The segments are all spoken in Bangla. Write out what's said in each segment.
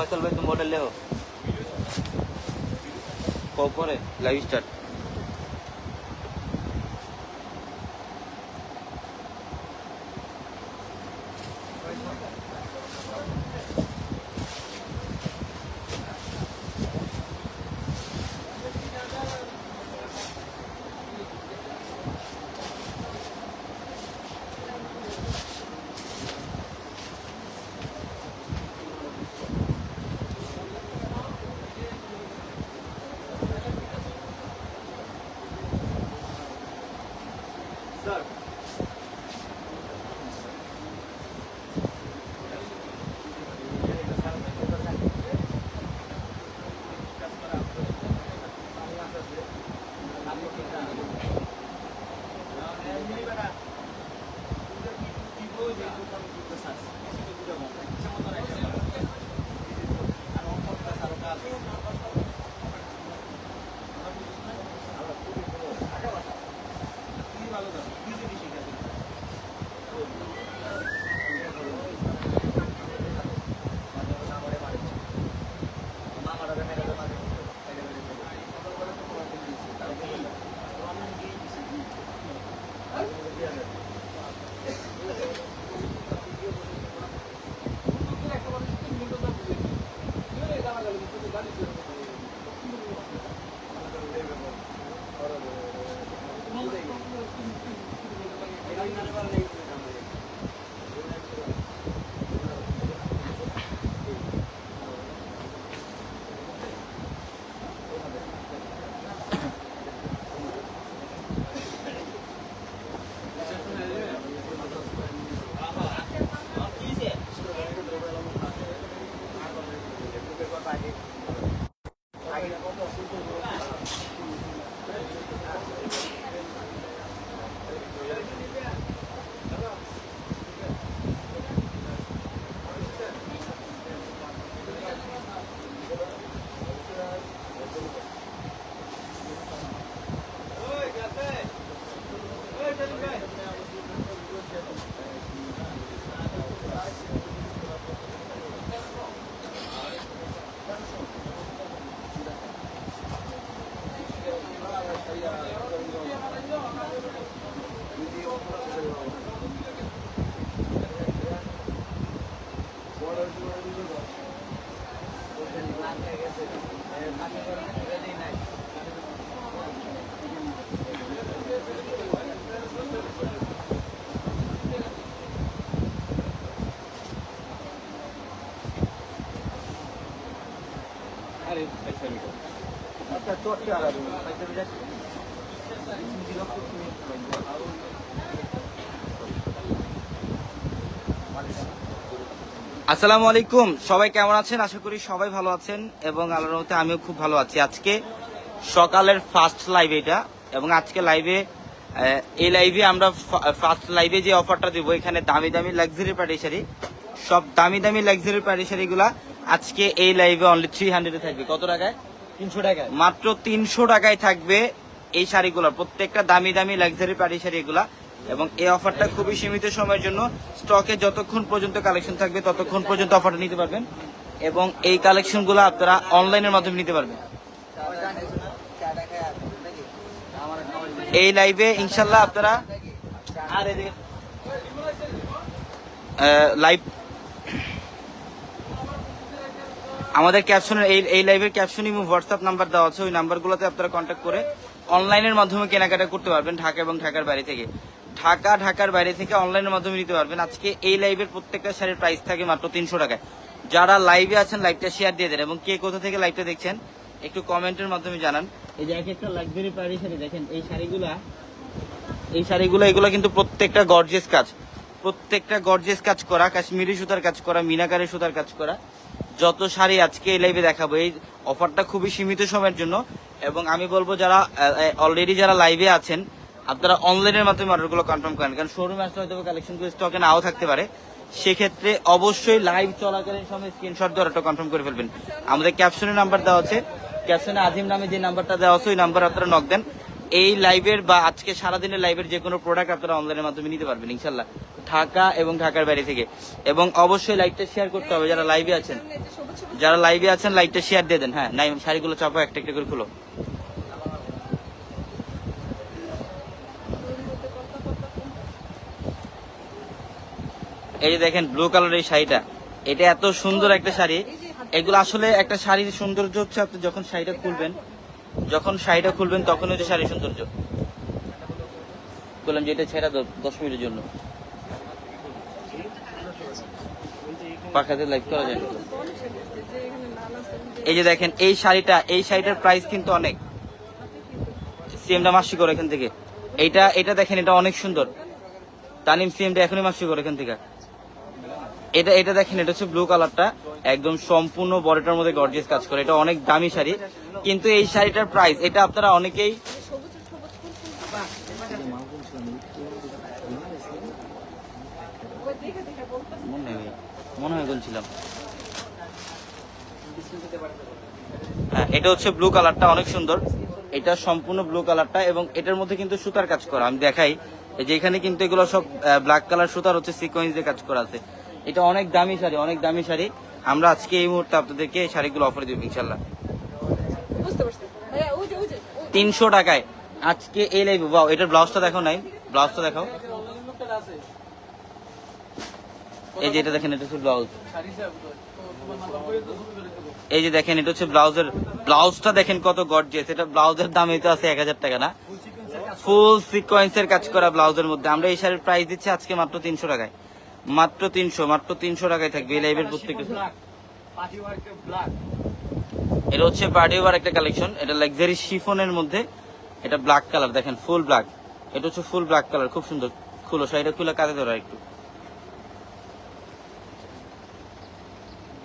ફસલ ભાઈ તું મોડલ લેવો બપોરે લાઈવ સ્ટાર્ટ আরে আচ্ছা চটকে আলাদা আসসালামু আলাইকুম। সবাই কেমন আছেন? আশা করি সবাই ভালো আছেন এবং আল্লাহর আমিও খুব ভালো আছি। আজকে সকালের ফার্স্ট লাইভ এটা এবং আজকে লাইভে এই লাইভে আমরা ফার্স্ট লাইভে যে অফারটা দেবো এখানে দামি দামি লাক্সারি পার্টি শাড়ি। সব দামি দামি লাক্সারি পার্টি শাড়িগুলা আজকে এই লাইভে অনলি থ্রি হান্ড্রেডে থাকবে। কত টাকায়? তিনশো টাকায়। মাত্র তিনশো টাকায় থাকবে এই শাড়িগুলো। প্রত্যেকটা দামি দামি লাক্সারি পার্টি শাড়িগুলা। এবং এই অফারটা খুবই সীমিত সময়ের জন্য স্টকে যতক্ষণ পর্যন্ত কালেকশন থাকবে ততক্ষণ পর্যন্ত অফারটা নিতে পারবেন এবং এই কালেকশনগুলো আপনারা অনলাইনের মাধ্যমে নিতে পারবেন। এই লাইভে ইনশাল্লাহ আপনারা আর এদিকে লাইভ আমাদের ক্যাপশনের এই এই লাইভের ক্যাপশন এবং হোয়াটসঅ্যাপ নাম্বার দেওয়া আছে, ওই নাম্বারগুলোতে আপনারা কন্ট্যাক্ট করে অনলাইনের মাধ্যমে কেনাকাটা করতে পারবেন ঢাকা এবং ঢাকার বাইরে থেকে। ঢাকা, ঢাকার বাইরে থেকে অনলাইনের মাধ্যমে নিতে পারবেন। আজকে এই লাইভের প্রত্যেকটা শাড়ির প্রাইস থাকে মাত্র তিনশো টাকায়। যারা লাইভে আছেন লাইভটা শেয়ার দিয়ে দেন। এবং কে কোথা থেকে লাইভটা দেখছেন, একটু কমেন্টের মাধ্যমে জানান। এই যে এক একটা লাক্সারি পাড়ি শাড়ি দেখেন, এই শাড়িগুলা, এই শাড়িগুলো, এগুলো কিন্তু প্রত্যেকটা গর্জেস কাজ। প্রত্যেকটা গর্জেস কাজ করা, কাশ্মীরি সুতার কাজ করা, মিনাকারি সুতার কাজ করা। যত শাড়ি আজকে এই লাইভে দেখাবো, এই অফারটা খুবই সীমিত সময়ের জন্য। এবং আমি বলব যারা অলরেডি যারা লাইভে আছেন আপনারা অনলাইনের মাধ্যমে অর্ডারগুলো কনফার্ম করেন। কারণ শোরুমে আসলে হয়তো কালেকশনগুলো স্টকে নাও থাকতে পারে। সেক্ষেত্রে অবশ্যই লাইভ চলাকালীন সময় স্ক্রিনশট দিয়ে অর্ডারটা কনফার্ম করে ফেলবেন। আমাদের ক্যাপশনের নাম্বার দেওয়া আছে। ক্যাপশনে আজিম নামে যে নাম্বারটা দেওয়া আছে, ওই নাম্বার আপনারা নক দেন। এই লাইভের বা আজকে সারাদিনের লাইভের যে কোনো প্রোডাক্ট আপনারা অনলাইনের মাধ্যমে নিতে পারবেন ইনশাল্লাহ ঢাকা এবং ঢাকার বাইরে থেকে। এবং অবশ্যই লাইভটা শেয়ার করতে হবে। যারা লাইভে আছেন, যারা লাইভে আছেন লাইভটা শেয়ার দিয়ে দেন। হ্যাঁ নাই, শাড়িগুলো চাপা একটা একটা করে খুলো। এই যে দেখেন ব্লু কালার এই শাড়িটা। এটা এত সুন্দর একটা শাড়ি। এগুলো আসলে একটা শাড়ির সৌন্দর্য হচ্ছে আপনি যখন শাড়িটা খুলবেন, যখন শাড়িটা খুলবেন তখন হচ্ছে শাড়ির সৌন্দর্য। বললাম যে এটা ছেড়া দশ মিনিটের জন্য। পাখাতে যায়। এই যে দেখেন, এই শাড়িটা, এই শাড়িটার প্রাইস কিন্তু অনেক। সিএমটা মাসি করে এখান থেকে। এইটা এটা দেখেন, এটা অনেক সুন্দর। তানিম সিএমটা এখনই মাসি করে এখান থেকে। এটা এটা দেখেন, এটা হচ্ছে ব্লু কালারটা একদম সম্পূর্ণ বডিটার মধ্যে গর্জিয়াস কাজ করে। এটা অনেক দামি শাড়ি। কিন্তু এই শাড়িটার প্রাইস এটা আপনারা অনেকেই বলছিলাম। হ্যাঁ এটা হচ্ছে ব্লু কালারটা অনেক সুন্দর। এটা সম্পূর্ণ ব্লু কালারটা এবং এটার মধ্যে কিন্তু সুতার কাজ করা। আমি দেখাই যে এখানে কিন্তু এগুলো সব ব্ল্যাক কালার সুতার হচ্ছে সিকোয়েন্স দিয়ে কাজ করা আছে। এটা অনেক দামি শাড়ি অনেক দামি শাড়ি। আমরা আজকে এই মুহূর্তে আপনাদেরকে এই শাড়িগুলো অফার দিব ইনশাল্লাহ তিনশো টাকায়। আজকে এই লাইভ বাও এটার ব্লাউজটা দেখো নাই। ব্লাউজটা দেখাও। এই যে এটা দেখেন এটা হচ্ছে ব্লাউজ এই যে দেখেন এটা হচ্ছে ব্লাউজের ব্লাউজটা দেখেন কত গর্জিয়াস এটা ব্লাউজের দাম এই তো আছে এক হাজার টাকা না? ফুল সিকোয়েন্সের কাজ করা ব্লাউজের মধ্যে। আমরা এই শাড়ির প্রাইস দিচ্ছি আজকে মাত্র তিনশো টাকায়। মাত্র তিনশো মাত্র তিনশো টাকায় থাকবে এই লাইভের প্রত্যেকটা এটা হচ্ছে ওভার একটা কালেকশন এটা লাক্সারি শিফনের মধ্যে। এটা ব্ল্যাক কালার দেখেন ফুল ব্ল্যাক এটা হচ্ছে ফুল ব্ল্যাক কালার খুব সুন্দর। খুলো শাড়িটা খুলে কাজে ধরা একটু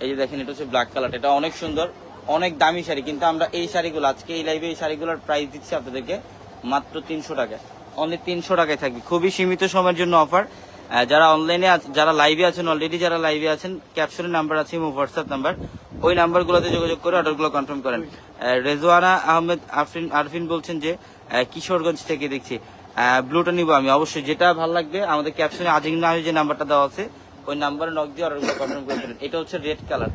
এই যে দেখেন এটা হচ্ছে ব্ল্যাক কালার এটা অনেক সুন্দর অনেক দামি শাড়ি। কিন্তু আমরা এই শাড়িগুলো আজকে এই লাইভে এই শাড়িগুলোর প্রাইস দিচ্ছি আপনাদেরকে মাত্র তিনশো টাকায়। অনলি তিনশো টাকায় থাকবে। খুবই সীমিত সময়ের জন্য অফার যারা অনলাইনে যারা লাইভে আছেন অলরেডি যারা লাইভে আছেন ক্যাপশনের নাম্বার আছে এবং হোয়াটসঅ্যাপ নাম্বার ওই নাম্বারগুলোতে যোগাযোগ করে অর্ডারগুলো কনফার্ম করেন। রেজওয়ানা আহমেদ আরফিন আরফিন বলছেন যে কিশোরগঞ্জ থেকে দেখছি। ব্লুটা নিবো আমি। অবশ্যই যেটা ভালো লাগবে আমাদের ক্যাপশনে আজিং না যে নাম্বারটা দেওয়া আছে ওই নাম্বারে নক দিয়ে অর্ডারগুলো কনফার্ম করে ফেলেন। এটা হচ্ছে রেড কালার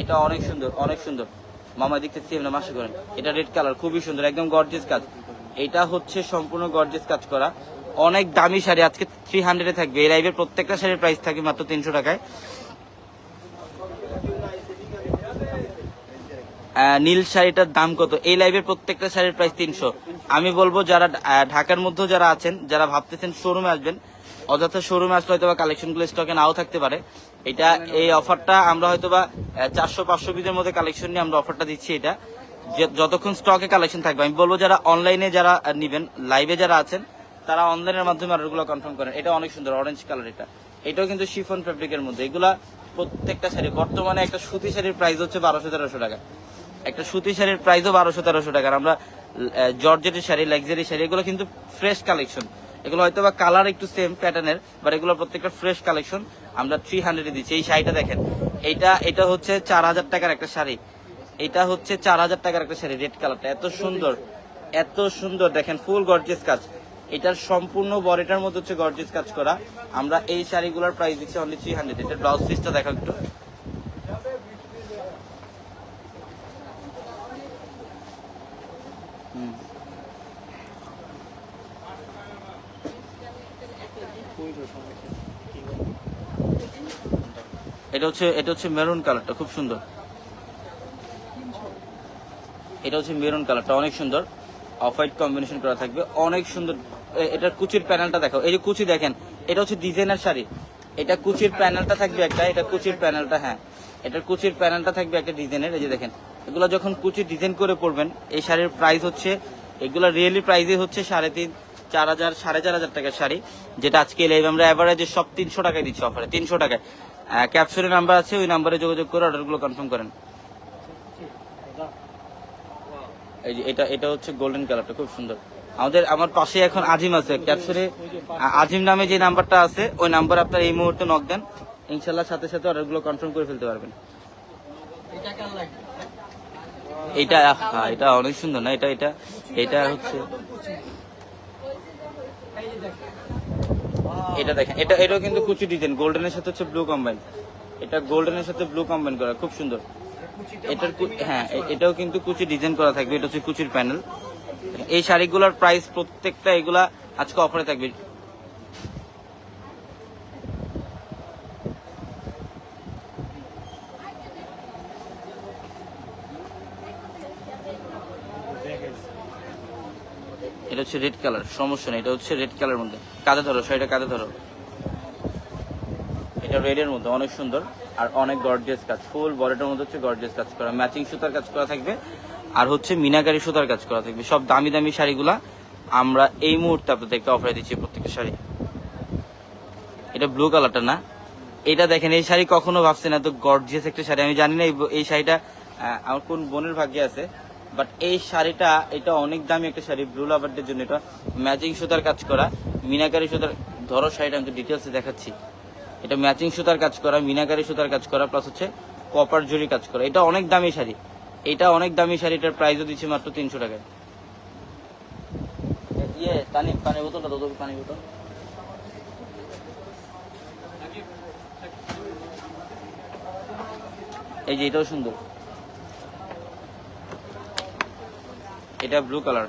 এটা অনেক সুন্দর অনেক সুন্দর। মামা দেখতে সেম না মাসে করেন। এটা রেড কালার খুবই সুন্দর একদম গর্জিয়াস কাজ। এটা হচ্ছে সম্পূর্ণ গর্জিয়াস কাজ করা। অনেক দামি শাড়ি, আজকে থ্রি হান্ড্রেডে থাকবে। এই লাইভের প্রত্যেকটা শাড়ির প্রাইস থাকে মাত্র তিনশো টাকায়। নীল শাড়িটার দাম কত? এই লাইভের প্রত্যেকটা শাড়ির প্রাইস তিনশো। আমি বলব যারা ঢাকার মধ্যেও যারা আছেন, যারা ভাবতেছেন শোরুমে আসবেন, অযথা শোরুমে আসলে হয়তো বা কালেকশনগুলো স্টকে নাও থাকতে পারে। এটা, এই অফারটা আমরা হয়তো বা চারশো, পাঁচশো পিসের মধ্যে কালেকশন নিয়ে আমরা অফারটা দিচ্ছি এটা। যতক্ষণ স্টকে কালেকশন থাকবে, আমি বলব যারা অনলাইনে যারা নিবেন লাইভে যারা আছেন তারা অনলাইনের মাধ্যমে অর্ডারগুলো কনফার্ম করেন এটা অনেক সুন্দর অরেঞ্জ কালার এটা। এটাও কিন্তু শিফন ফেব্রিকের মধ্যে। এগুলা প্রত্যেকটা শাড়ি, বর্তমানে একটা সুতি শাড়ির প্রাইস হচ্ছে বারোশো তেরোশো টাকা। একটা সুতি শাড়ির প্রাইসও বারোশো তেরোশো টাকা। আমরা জর্জেটের শাড়ি লাক্সারি শাড়ি, এগুলো কিন্তু ফ্রেশ কালেকশন এগুলো হয়তো বা কালার একটু সেম প্যাটার্নের বাট এগুলো প্রত্যেকটা ফ্রেশ কালেকশন আমরা থ্রি হান্ড্রেডে দিচ্ছি। এই শাড়িটা দেখেন। এইটা এটা হচ্ছে চার হাজার টাকার একটা শাড়ি। এটা হচ্ছে চার হাজার টাকার একটা শাড়ি রেড কালারটা এত সুন্দর এত সুন্দর। দেখেন ফুল গর্জিয়াস কাজ। এটার সম্পূর্ণ বডিটার মধ্যে হচ্ছে গর্জিয়াস কাজ করা। আমরা এই শাড়িগুলোর প্রাইস দিচ্ছি অনলি থ্রি হান্ড্রেড এটার ব্লাউজ পিসটা দেখো একটু। এটা হচ্ছে এটা হচ্ছে মেরুন কালারটা খুব সুন্দর। এটা হচ্ছে মেরুন কালারটা অনেক সুন্দর। অফ হোয়াইট কম্বিনেশন করা থাকবে। অনেক সুন্দর এটার কুচির প্যানেলটা দেখো এই যে কুচি দেখেন, এটা হচ্ছে ডিজাইনার শাড়ি। এটা কুচির প্যানেলটা থাকবে একটা, এটা কুচির প্যানেলটা হ্যাঁ। এটার কুচির প্যানেলটা থাকবে একটা ডিজাইনের, এই যে দেখেন। এগুলো যখন কুচি ডিজাইন করে পড়বেন এই শাড়ির প্রাইস হচ্ছে, এগুলো রিয়েলি প্রাইসই হচ্ছে সাড়ে তিন, চার হাজার, সাড়ে চার হাজার টাকার শাড়ি, যেটা আজকে লাইভ আমরা অ্যাভারেজে সব তিনশো টাকায় দিচ্ছি অফারে তিনশো টাকায়। ক্যাপসুলের নাম্বার আছে, ওই নাম্বারে যোগাযোগ করে অর্ডারগুলো কনফার্ম করেন। এই যে এটা এটা হচ্ছে গোল্ডেন কালারটা খুব সুন্দর। আমাদের, আমার পাশে এখন আজিম আছে ক্যাপশনে আজিম নামে যে নাম্বারটা আছে, ওই নাম্বার আপনার এই মুহূর্তে নক দেন ইনশাল্লাহ সাথে সাথে অর্ডারগুলো কনফার্ম করে ফেলতে পারবেন। এটা হ্যাঁ এটা অনেক সুন্দর না, এটা এটা এটা হচ্ছে, এটা দেখেন, এটা, এটাও কিন্তু কুচি ডিজাইন গোল্ডেনের সাথে হচ্ছে ব্লু কম্বাইন এটা গোল্ডেনের সাথে ব্লু কম্বাইন করা, খুব সুন্দর। এটার হ্যাঁ এটাও কিন্তু কুচি ডিজাইন করা থাকবে এটা হচ্ছে কুচির প্যানেল। এই শাড়িগুলোর প্রাইস প্রত্যেকটা এগুলা আজকে অফারে থাকবে। এটা হচ্ছে রেড কালার সমস্যা নেই এটা হচ্ছে রেড কালার মধ্যে। কাঁধে ধরো শাড়িটা কাঁধে ধরো। এটা রেডের মধ্যে, অনেক সুন্দর আর অনেক গর্জিয়াস কাজ। ফুল বডিটার মধ্যে হচ্ছে গর্জিয়াস কাজ করা ম্যাচিং সুতার কাজ করা থাকবে আর হচ্ছে মিনাকারি সুতার কাজ করা থাকবে। সব দামি দামি শাড়িগুলা আমরা এই মুহূর্তে আপনাদেরকে অফারে দিচ্ছি প্রত্যেকটা শাড়ি। এটা ব্লু কালারটা না। এটা দেখেন, এই শাড়ি কখনো ভাবছি না তো গর্জিয়াস একটা শাড়ি। আমি জানি না এই শাড়িটা আমার কোন বোনের ভাগ্যে আছে বাট এই শাড়িটা, এটা অনেক দামি একটা শাড়ি ব্লু লাভারদের জন্য এটা। ম্যাচিং সুতার কাজ করা, মিনাকারি সুতার, ধরো শাড়িটা আমি ডিটেলসে দেখাচ্ছি। এটা ম্যাচিং সুতার কাজ করা, মিনাকারি সুতার কাজ করা প্লাস হচ্ছে কপার জরি কাজ করা। এটা অনেক দামি শাড়ি। এটা অনেক দামি শাড়ি, এটার প্রাইসও দিচ্ছি মাত্র তিনশো টাকায়। ইয়ে পানি পানি বোতলটা পানি বোতল। এই যে এটাও সুন্দর। এটা ব্লু কালার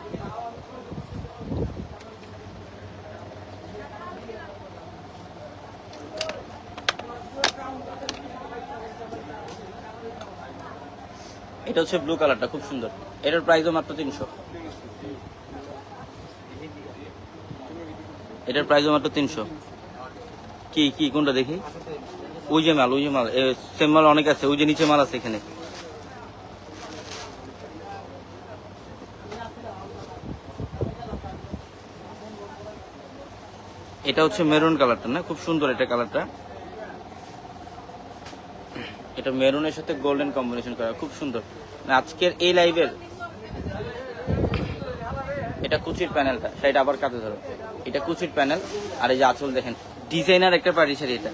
এটা হচ্ছে ব্লু কালারটা খুব সুন্দর। এটার প্রাইসও মাত্র তিনশো। এটার প্রাইসও মাত্র তিনশো। কি কি, কোনটা দেখি? ওই যে মাল, ওই যে মাল। সেম মাল অনেক আছে, ওই যে নিচে মাল আছে এখানে। এটা হচ্ছে মেরুন কালারটা না? খুব সুন্দর এটা কালারটা এটা মেরুনের সাথে গোল্ডেন কম্বিনেশন করা, খুব সুন্দর। মানে আজকের এই লাইভের এটা কুচির প্যানেলটা সেটা আবার কাঁধে ধরো। এটা কুচির প্যানেল, আর এই যে আঁচল দেখেন ডিজাইনার একটা পার্টি শাড়ি এটা।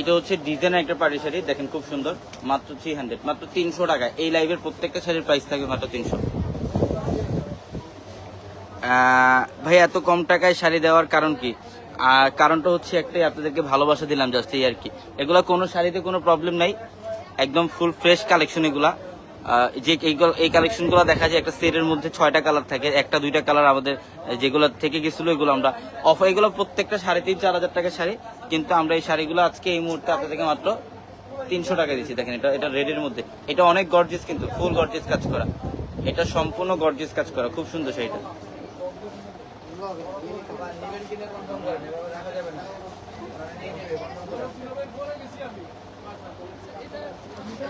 এটা হচ্ছে ডিজাইনার একটা পার্টি শাড়ি, দেখেন খুব সুন্দর, মাত্র থ্রি হান্ড্রেড মাত্র তিনশো টাকা। এই লাইভের প্রত্যেকটা শাড়ির প্রাইস থাকবে মাত্র তিনশো। ভাই, এত কম টাকায় শাড়ি দেওয়ার কারণ কি? আর কারণটা হচ্ছে একটাই, আপনাদেরকে ভালোবাসা দিলাম জাস্ট এই আর কি। এগুলা কোনো শাড়িতে কোনো প্রবলেম নাই, একদম ফুল ফ্রেশ কালেকশন এগুলা। যে এই কালেকশনগুলো দেখা যায় একটা সেটের মধ্যে ছয়টা কালার থাকে, একটা, দুইটা কালার আমাদের যেগুলো থেকে গেছিল এগুলো আমরা অফ এগুলো প্রত্যেকটা সাড়ে তিন চার হাজার টাকার শাড়ি, কিন্তু আমরা এই শাড়িগুলো আজকে এই মুহূর্তে আপনাদেরকে মাত্র তিনশো টাকা দিচ্ছি। দেখেন, এটা এটা রেডের মধ্যে। এটা অনেক গর্জিয়াস কিন্তু ফুল গর্জিয়াস কাজ করা। এটা সম্পূর্ণ গর্জিয়াস কাজ করা। খুব সুন্দর শাড়িটা।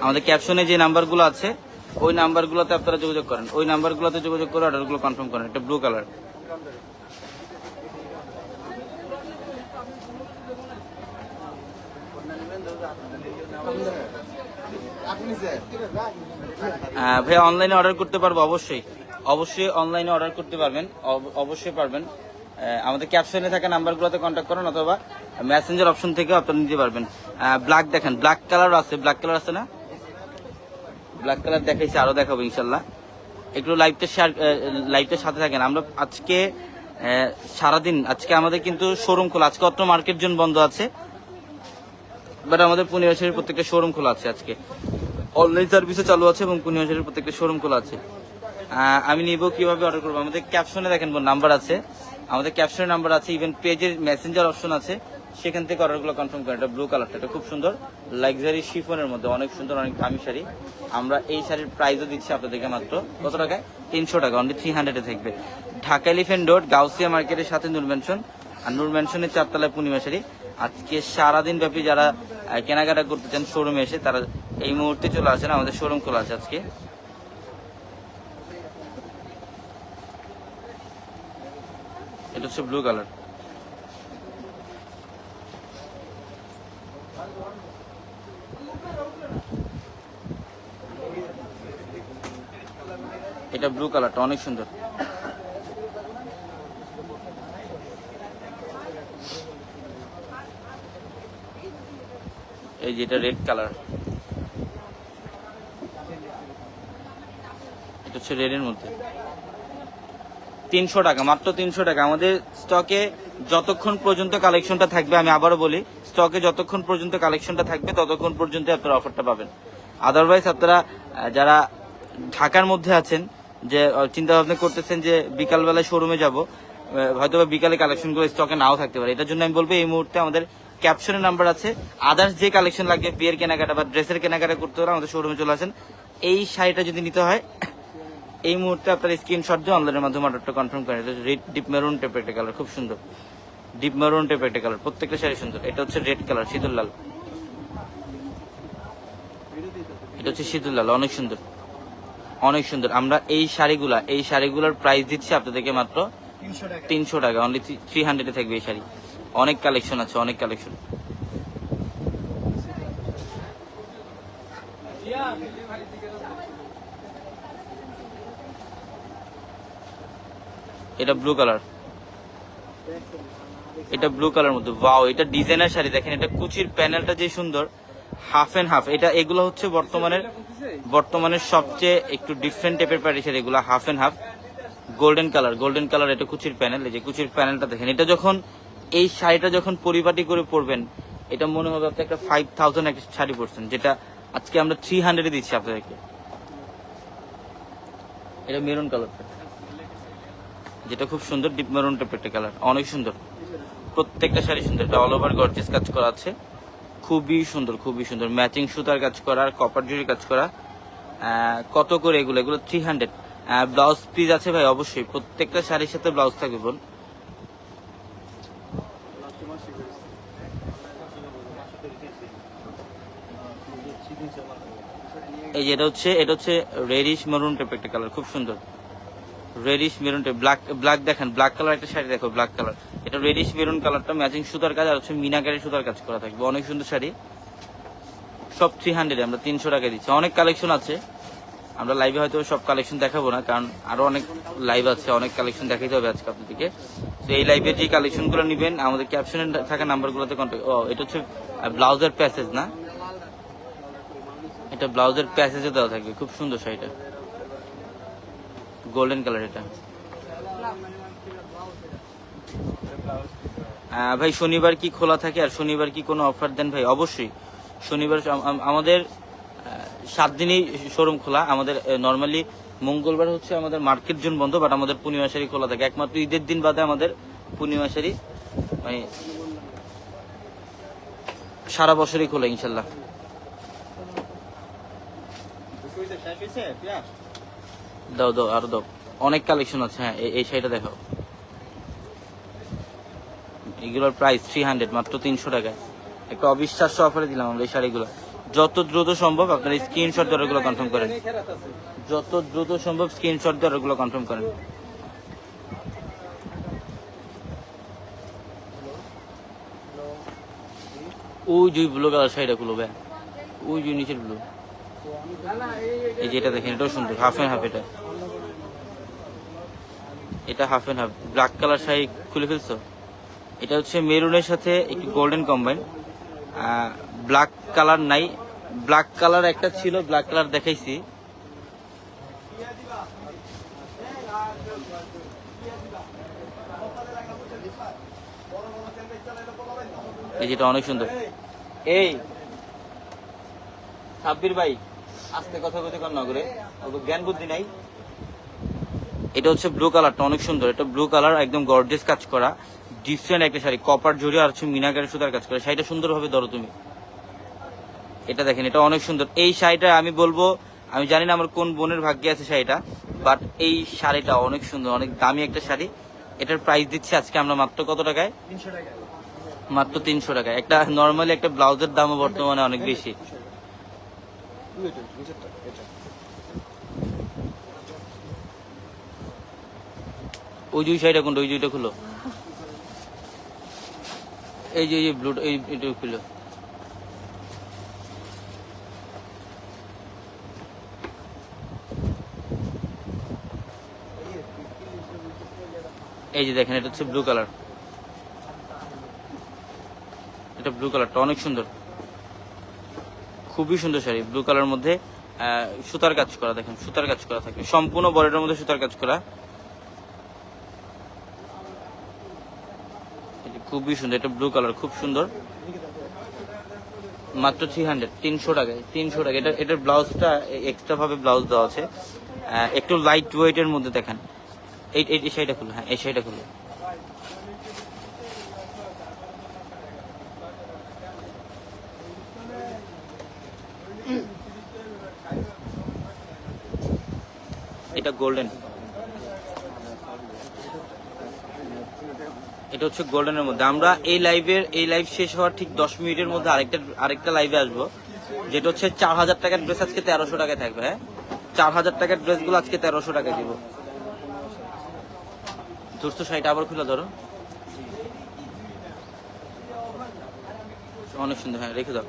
আমাদের ক্যাপশনে যে নাম্বারগুলো আছে, ওই নাম্বারগুলোতে আপনারা যোগাযোগ করেন। ওই নাম্বারগুলোতে যোগাযোগ করে অর্ডারগুলো কনফার্ম করেন। এটা ব্লু কালার ভাই অনলাইনে অর্ডার করতে পারব অবশ্যই। অবশ্যই অনলাইনে অর্ডার করতে পারবেন। অব- অবশ্যই পারবেন। আমাদের ক্যাপশনে থাকা নাম্বারগুলোতে কন্ট্যাক্ট করুন অথবা মেসেঞ্জার অপশন থেকেও আপনারা নিতে পারবেন। ব্ল্যাক দেখেন। ব্ল্যাক কালার আছে। ব্ল্যাক কালার আছে না? ব্ল্যাক কালার দেখাইছি, আরও দেখাবো ইনশাল্লাহ। একটু লাইভটা শেয়ার লাইভটার সাথে থাকেন। আমরা আজকে সারাদিন, আজকে আমাদের কিন্তু শোরুম খোলা। আজকে অত মার্কেট জোন বন্ধ আছে। বাট আমাদের পুনিয়াশাড়ির প্রত্যেকটা শোরুম খোলা আছে আজকে। অনলাইন সার্ভিসও চালু আছে এবং পুনিয়াশাড়ির প্রত্যেকটা শোরুম খোলা আছে। আমি নিব কীভাবে অর্ডার করব? আমাদের ক্যাপশনে দেখেন নাম্বার আছে। আমাদের ক্যাপশনের নাম্বার আছে ইভেন পেজের মেসেঞ্জার অপশন আছে। সেখান থেকে অর্ডারগুলো কনফার্ম করেন। এটা ব্লু কালারটা এটা খুব সুন্দর। লাক্সারি শিফনের মধ্যে অনেক সুন্দর, অনেক দামি শাড়ি। আমরা এই শাড়ির প্রাইসও দিচ্ছি আপনাদেরকে মাত্র কত টাকায়? তিনশো টাকা অনলি থ্রি হান্ড্রেডে থাকবে। ঢাকা এলিফেন্ট রোড গাউসিয়া মার্কেটের সাথে নূর ম্যানশন আর নূর ম্যানশনের চারতলায় পূর্ণিমা শাড়ি। আজকে সারাদিন ব্যাপী যারা কেনাকাটা করতে চান শোরুমে এসে, তারা এই মুহূর্তে চলে আসেন, আমাদের শোরুম খোলা আছে আজকে। এটা হচ্ছে ব্লু কালার এটা ব্লু কালারটা অনেক সুন্দর। এই যে এটা রেড কালার এটা হচ্ছে রেডের মধ্যে। তিনশো টাকা, মাত্র তিনশো টাকা। আমাদের স্টকে যতক্ষণ পর্যন্ত কালেকশনটা থাকবে, আমি আবারও বলি স্টকে যতক্ষণ পর্যন্ত কালেকশনটা থাকবে, ততক্ষণ পর্যন্ত আপনারা অফারটা পাবেন। আদারওয়াইজ আপনারা যারা ঢাকার মধ্যে আছেন যে চিন্তা ভাবনা করতেছেন যে, বিকালবেলায় শোরুমে যাব হয়তো বা বিকালে কালেকশনগুলো স্টকে নাও থাকতে পারে। এটার জন্য আমি বলব, এই মুহূর্তে আমাদের ক্যাপশনের নাম্বার আছে। আদার্স যে কালেকশন লাগবে, বিয়ের কেনাকাটা বা ড্রেসের কেনাকাটা করতে হলে আমাদের শোরুমে চলে আসেন। এই শাড়িটা যদি নিতে হয়, এই মুহূর্তে আপনার স্ক্রিনশট দিয়ে অনলাইনের মাধ্যমে অর্ডারটা কনফার্ম করেন এটা রেড ডিপ মেরুন টাইপের একটা কালার খুব সুন্দর। ডিপ মেরুন টাইপের একটা কালার প্রত্যেকটা শাড়ি সুন্দর। এটা হচ্ছে রেড কালার শীতল লাল। এটা হচ্ছে শীতল লাল, অনেক সুন্দর। অনেক সুন্দর। আমরা এই শাড়িগুলা এই শাড়িগুলোর প্রাইস দিচ্ছি আপনাদেরকে মাত্র তিনশো টাকা। অনলি থ্রি হান্ড্রেডে থাকবে এই শাড়ি। অনেক কালেকশন আছে অনেক কালেকশন এটা ব্লু কালার এটা ব্লু কালার মধ্যে। ওয়াও এটা ডিজাইনার শাড়ি। দেখেন এটা কুচির প্যানেলটা যে সুন্দর। Half and half. এটা এগুলো হচ্ছে বর্তমানের বর্তমানের সবচেয়ে একটু ডিফারেন্ট টাইপের প্যারি শাড়ি এগুলো half and half. Golden colour golden colour এটা কুচির প্যানেল। এই যে কুচির প্যানেলটা দেখেন, এটা যখন এই শাড়িটা যখন পরিপাটি করে পরবেন, এটা মনে হবে আপনি একটা ফাইভ থাউজেন্ড একটা শাড়ি পরছেন, যেটা আজকে আমরা থ্রি হান্ড্রেডে দিচ্ছি আপনাদেরকে। এটা মেরুন কালারটা যেটা খুব সুন্দর ডিপ মেরুন টাইপের একটা কালার অনেক সুন্দর। প্রত্যেকটা শাড়ি সুন্দর, এটা অল ওভার গর্জেস কাজ করা আছে। খুবই সুন্দর খুবই সুন্দর। ম্যাচিং সুতার কাজ করা আর কপার জুড়ি কাজ করা। কত করে এগুলো? এগুলো থ্রি হান্ড্রেড ব্লাউজ পিস আছে ভাই, অবশ্যই। প্রত্যেকটা শাড়ির সাথে ব্লাউজ থাকবে বোন। এই যে এটা হচ্ছে এটা হচ্ছে রেডিশ মেরুন টাইপ একটা কালার খুব সুন্দর। Reddish maroon type black black দেখেন ব্ল্যাক কালার একটা শাড়ি দেখো ব্ল্যাক কালার এটা রেডিশ মেরুন কালারটা ম্যাচিং সুতার কাজ আর হচ্ছে মিনাকারি সুতার কাজ করা থাকবে। অনেক সুন্দর শাড়ি। সব থ্রি হান্ড্রেড আমরা তিনশো টাকা দিচ্ছি। অনেক কালেকশন আছে। আমরা লাইভে হয়তো সব কালেকশন দেখাবো না, কারণ আরও অনেক লাইভ আছে, অনেক কালেকশন দেখাইতে হবে আজকে আপনাদেরকে। তো এই লাইভে যে কালেকশনগুলো নিবেন, আমাদের ক্যাপশনে থাকা নাম্বার গুলোতে কন্ট্যাক্ট ও, এটা হচ্ছে ব্লাউজের প্যাসেজ না? এটা ব্লাউজের প্যাসেজে দেওয়া থাকবে। খুব সুন্দর শাড়িটা। গোল্ডেন কালার এটা। ভাই, শনিবার কি খোলা থাকে আর শনিবার কি কোনো অফার দেন ভাই? অবশ্যই। শনিবার আম- আম- আমাদের সাত দিনই শোরুম খোলা। আমাদের নর্মালি মঙ্গলবার হচ্ছে আমাদের মার্কেট জোন বন্ধ বাট আমাদের পূর্ণিমা শাড়ি খোলা থাকে। একমাত্র ঈদের দিন বাদে আমাদের পূর্ণিমা শাড়ি মানে সারা বছরই খোলা, ইনশাল্লাহ। দাও দাও, আরও দাও। অনেক কালেকশন আছে হ্যাঁ এই- এই শাড়িটা দেখাও। এগুলোর প্রাইস থ্রি হান্ড্রেড মাত্র তিনশো টাকায়। একটা অবিশ্বাস্য অফারে দিলাম আমরা এই শাড়িগুলো। যত দ্রুত সম্ভব আপনারা স্ক্রিনশট দিয়ে ওগুলো কনফার্ম করেন। যত দ্রুত সম্ভব স্ক্রিনশট দিয়ে ওগুলো কনফার্ম করেন। ওই যে ব্লু কালার শাড়িটা গুলো ভাই। ওই যে নিচের ব্লু এই যে এটা দেখেন, এটাও সুন্দর হাফ এন্ড হাফ এটা। এটা half and half black colour sari খুলে ফেলছো? এটা হচ্ছে মেরুনের সাথে একটু গোল্ডেন কম্বাইন ব্ল্যাক কালার নাই। ব্ল্যাক কালার একটা ছিল ব্ল্যাক কালার দেখাইছি। এই যেটা অনেক সুন্দর। এই, সাব্বির ভাই, আস্তে কথা বলতে কর নগরে জ্ঞান বুদ্ধি নাই। এটা হচ্ছে ব্লু কালারটা অনেক সুন্দর। এটা ব্লু কালার একদম গর্জেস কাজ করা। ডিফারেন্ট একটা শাড়ি, কপার জড়ি আর হচ্ছে মিনাকারি সুতার কাজ করা। শাড়িটা সুন্দরভাবে ধরো তুমি। এটা দেখেন, এটা অনেক সুন্দর। এই শাড়িটা আমি বলব, আমি জানি না আমার কোন বোনের ভাগ্যে আছে শাড়িটা বাট এই শাড়িটা অনেক সুন্দর, অনেক দামি একটা শাড়ি। এটার প্রাইস দিচ্ছি আজকে আমরা মাত্র কত টাকায়? মাত্র তিনশো টাকা একটা নর্মালি একটা ব্লাউজের দামও বর্তমানে অনেক বেশি। ওই দুই শাড়িটা কোনটা? ওই দুইটা খুলো। এই যে এই যে ব্লু এই, এটা খুলো। এই যে দেখেন, এটা হচ্ছে ব্লু কালার এটা ব্লু কালারটা অনেক সুন্দর। খুবই সুন্দর শাড়ি। ব্লু কালার মধ্যে সুতার কাজ করা, দেখেন, সুতার কাজ করা থাকে। সম্পূর্ণ বডিটার মধ্যে সুতার কাজ করা। খুবই সুন্দর, এটা ব্লু কালার খুব সুন্দর। মাত্র থ্রি হান্ড্রেড তিনশো টাকায়, তিনশো টাকা এটা এটার ব্লাউজটা এক্সট্রা ভাবে ব্লাউজ দেওয়া আছে। একটু লাইট ওয়েটের মধ্যে দেখেন। এই এই শাড়িটা খুলো হ্যাঁ এই শাড়িটা খুলো এটা গোল্ডেন এটা হচ্ছে গোল্ডেনের মধ্যে। আমরা এই লাইভের এই লাইভ শেষ হওয়ার ঠিক দশ মিনিটের মধ্যে আরেকটা আরেকটা লাইভে আসব। যেটা হচ্ছে চার হাজার টাকার ড্রেস আজকে তেরোশো টাকায় থাকবে হ্যাঁ? চার হাজার টাকার ড্রেসগুলো আজকে তেরোশো টাকায় দিব। দুশো শাড়িটা আবার খুলে ধরো। অনেক সুন্দর হ্যাঁ রেখে দাও।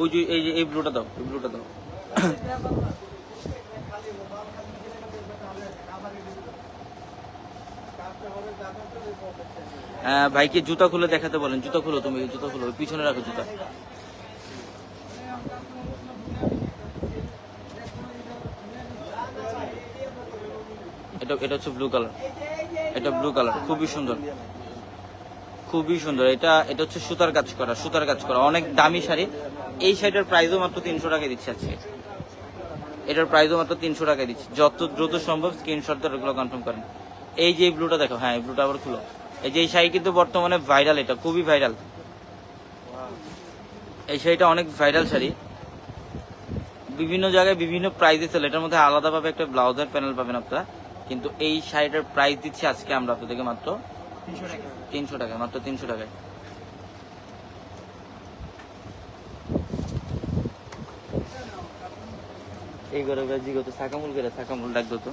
ওই যে, এই যে, এই ব্লুটা দাও, এই ব্লুটা দাও। ভাইকে জুতা খুলে দেখাতে বলেন। জুতা খুলো তুমি, জুতা খুলো। পিছনে রাখো জুতা। এটা এটা হচ্ছে ব্লু কালার এটা ব্লু কালার খুবই সুন্দর। খুবই সুন্দর। এটা এটা হচ্ছে সুতার কাজ করা, সুতার কাজ করা। অনেক দামি শাড়ি। এই শাড়িটার প্রাইসও মাত্র তিনশো টাকায় দিচ্ছে আজকে। এটার প্রাইসও মাত্র তিনশো টাকায় দিচ্ছে। যত দ্রুত সম্ভব স্ক্রিনশট ওগুলো কনফার্ম করেন। এই যে ব্লুটা দেখো হ্যাঁ এই ব্লুটা আবার খুলো। এই যে এই শাড়ি কিন্তু বর্তমানে ভাইরাল এটা খুবই ভাইরাল এই শাড়িটা অনেক ভাইরাল শাড়ি। বিভিন্ন জায়গায় বিভিন্ন প্রাইসে চলে এটার মধ্যে আলাদাভাবে একটা ব্লাউজের প্যানেল পাবেন আপনারা। কিন্তু এই শাড়িটার প্রাইস দিচ্ছি আজকে আমরা আপনাদেরকে মাত্র তিনশো টাকা। মাত্র তিনশো টাকায়। এই ঘরে বাজি কত সাকামুল করে সাকামুল ডাকতো তো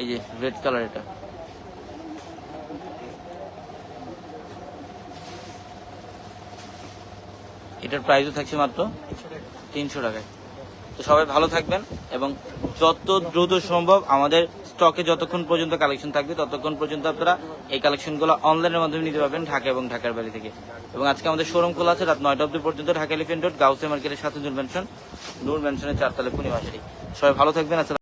এই যে রেড কালার এটা। এটার প্রাইসও থাকছে মাত্র তিনশো টাকায়। তো সবাই ভালো থাকবেন এবং যত দ্রুত সম্ভব আমাদের স্টকে যতক্ষণ পর্যন্ত কালেকশন থাকবে, ততক্ষণ পর্যন্ত আপনারা এই কালেকশনগুলো অনলাইনের মাধ্যমে নিতে পারবেন ঢাকা এবং ঢাকার বাড়ি থেকে। এবং আজকে আমাদের শোরুম খোলা আছে রাত নয়টা অবধি পর্যন্ত, ঢাকা এলিফেন্ট রোড গাউসে মার্কেটের সাথে নূর ম্যানশন নূর ম্যানশনের চারতলা পূর্ণিমা শাড়ি সবাই ভালো থাকবেন